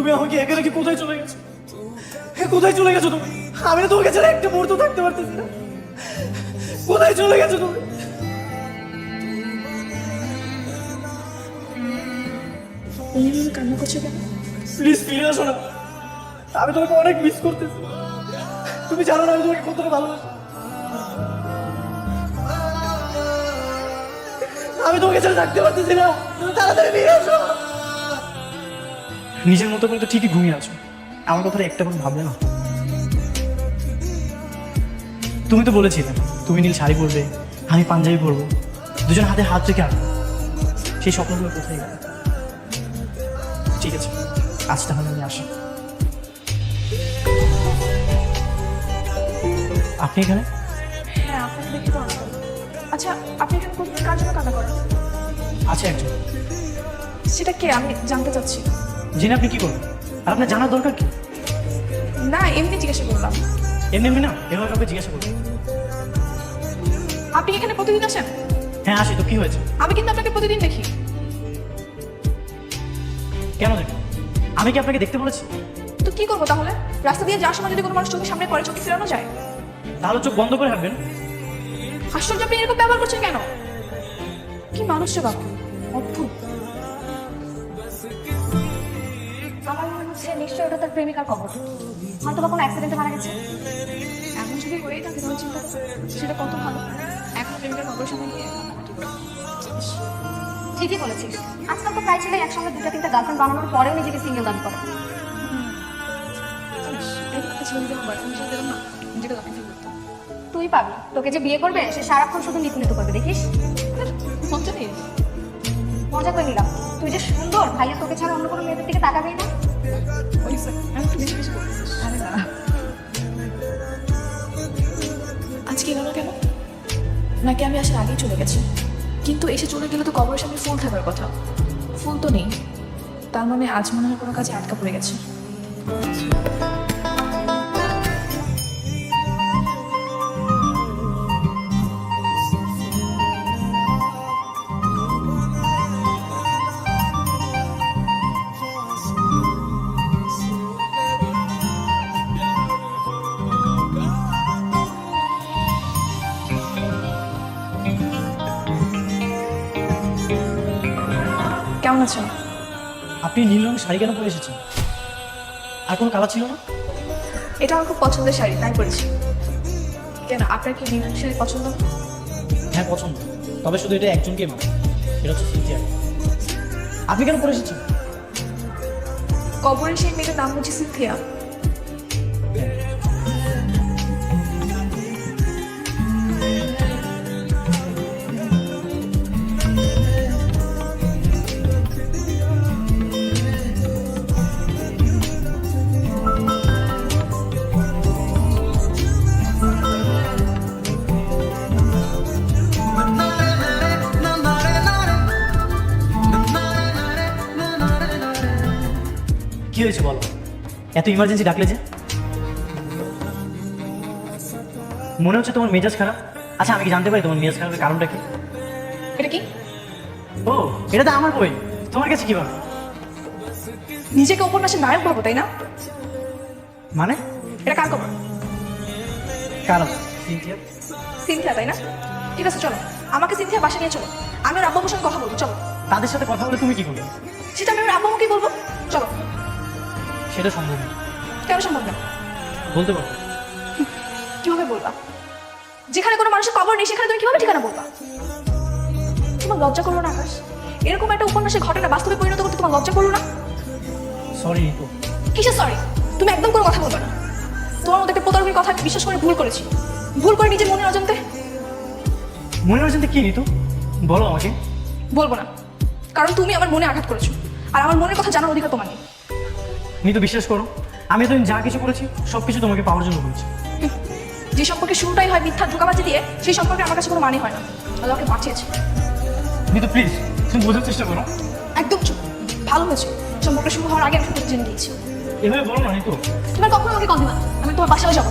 তুমি আমাকে একা রেখে কোথায় চলে গেছো? কোথায় চলে গেছো তুমি? আমি না তোমাকে ছাড়া একটা মুহূর্ত থাকতে পারতেছি না। কোথায় চলে গেছো তুমি? এমনি কান্না করছ কেন? প্লিজ ফিরে আসো না। আমি তোমাকে অনেক মিস করতেছি। তুমি জানো না আমি তোমাকে কতটা ভালোবাসি। আমি তোমাকে ছাড়া থাকতে পারতেছি না। তুমি তাড়াতাড়ি ফিরে আসো। নিজের মতো করে তো ঠিকই ঘুমিয়ে আছো। আমার কথাটা একটা কথা ভাবলে না। তুমি তো বলেছিলে তুমি নীল শাড়ি পরবে আমি পাঞ্জাবি পরবো দুজন হাতে হাত রেখে আনব। সেই স্বপ্নগুলো কোথায় গেল? ঠিক আছে আজ তাহলে আমি আসি। আপনি এখানে? হ্যাঁ আপনাকে দেখতে আচ্ছা আপনি এখানে কার জন্য কান্না করেন? আছে একজন। সেটা কে? আমি জানতে চাচ্ছি। জেনে আপনি কি করবেন আর আপনার জানার দরকার কি? না এমনি জিজ্ঞাসা করলাম। এমনি এমনি না এভাবে কাউকে জিজ্ঞাসা করবেন আপনি এখানে প্রতিদিন আসেন? হ্যাঁ আসি তো কি হয়েছে? আমি কিন্তু আপনাকে প্রতিদিন দেখি। কেন দেখেন আমি কি আপনাকে দেখতে বলেছি? তো কি করব তাহলে? রাস্তা দিয়ে যাওয়ার সময় যদি কোনো মানুষ চোখের সামনে পড়ে চোখে ফেরানো যায়? তাহলে চোখ বন্ধ করে হাঁটবেন। আশ্চর্য আপনি এরকম ব্যবহার করছেন কেন? কি মানুষ বাবা অদ্ভুত। নিশ্চয়ই ওটা তার প্রেমিকার কবর হয়তো বা কোনো অ্যাক্সিডেন্টে মারা গেছে। এমন যদি হয়েই থাকে তাহলে চিন্তা সেটা কত ভালো। এখন প্রেমিকার খবর সময় করো। ঠিকই বলেছিস। আজকাল তো প্রায় ছেলে একসঙ্গে দুটা তিনটা গার্লফ্রেন্ড বানানোর পরেও নিজেকে সিঙ্গেল দাবি করে। তুই পাবি তোকে যে বিয়ে করবে সে সারাক্ষণ শুধু নিপুণিত করবে দেখিস। মজা করে নিলাম। তুই যে সুন্দর ভাইয়া তোকে ছাড়া অন্য কোনো মেয়েদের দিকে তাকাবেই না। নাকি আমি আসার আগেই চলে গেছি। কিন্তু এসে চলে গেলে তো কবরের সামনে ফুল থাকার কথা। ফুল তো নেই। তার মানে আজ মনে হয় কোনো কাজে আটকা পড়ে গেছে। কেমন আছেন? আপনি নীল রঙের শাড়ি কেন পরে এসেছেন? আর কোনো কালার ছিল না? এটা আমার খুব পছন্দের শাড়ি তাই পরেছি। কেন আপনার কি নীল শাড়ি পছন্দ? হ্যাঁ পছন্দ। তবে শুধু এটা একজনকে মানে এটা হচ্ছে সিনথিয়া। আপনি কেন পরে এসেছেন? কবরের সেই মেয়েটার নাম হচ্ছে সিনথিয়া। কি হয়েছে বলো? এত ইমার্জেন্সি ডাকলে যে? মনে হচ্ছে তোমার মেজাজ খারাপ। আচ্ছা আমি কি জানতে পারি তোমার মেজাজ খারাপের কারণটা কি? এটা কি? ও এটা তো আমার বই। তোমার কাছে কীভাবে নিজেকে উপন্যাসের নায়ক ভাবো তাই না? মানে? এটা কার কবর কারণ সিনথিয়া। সিনথিয়া তাই না? ঠিক আছে চলো। আমাকে সিনথিয়া বাসা নিয়ে চলো। আমি ওর আব্বু আম্মুর সঙ্গে কথা বলব চলো। তাদের সাথে কথা বলে তুমি কি করবে সেটা আমি ওর আব্বু আম্মুকেই বলব। চলো। সেটা সম্ভব না। কেন সম্ভব না? বলতে পারো কীভাবে বলবা? যেখানে কোনো মানুষের কবর নেই সেখানে তুমি কীভাবে ঠিকানা বলবা? তোমার লজ্জা করল না আকাশ? এরকম একটা উপন্যাসের ঘটনা বাস্তবে পরিণত করতে তোমার লজ্জা করল না? সরি রিতু কিসের সরি তুমি একদম কোনো কথা বলবে না। তোমার মধ্যে একটা প্রতারকের কথা বিশ্বাস করে ভুল করেছি। ভুল করে নিজের মনের অজান্তে? মনে হচ্ছে কি রিতু বলো আমাকে। বলব না। কারণ তুমি আমার মনে আঘাত করেছ। আর আমার মনের কথা জানার অধিকার তোমার নেই। তুমি তো বিশ্বাস করো আমি এতদিন যা কিছু করেছি সব কিছু তোমাকে পাওয়ার জন্য করেছি। যে সম্পর্কে শুরুটাই হয় মিথ্যা ধোকাবাজি দিয়ে সেই সম্পর্কে আমার কাছে কোনো মানে হয় না। আল্লাহ আমাকে বাঁচিয়েছে নিতু প্লিজ তুমি বোঝার চেষ্টা করো। একদম চুপ। ভালো হয়েছে। সম্পর্কে শুরু হওয়ার আগে আমি জেনে গিয়েছি এভাবে বলো না নিতু। তুমি আর কখনো আমাকে কল দিবা। আমি তোমার বাসায় যাব।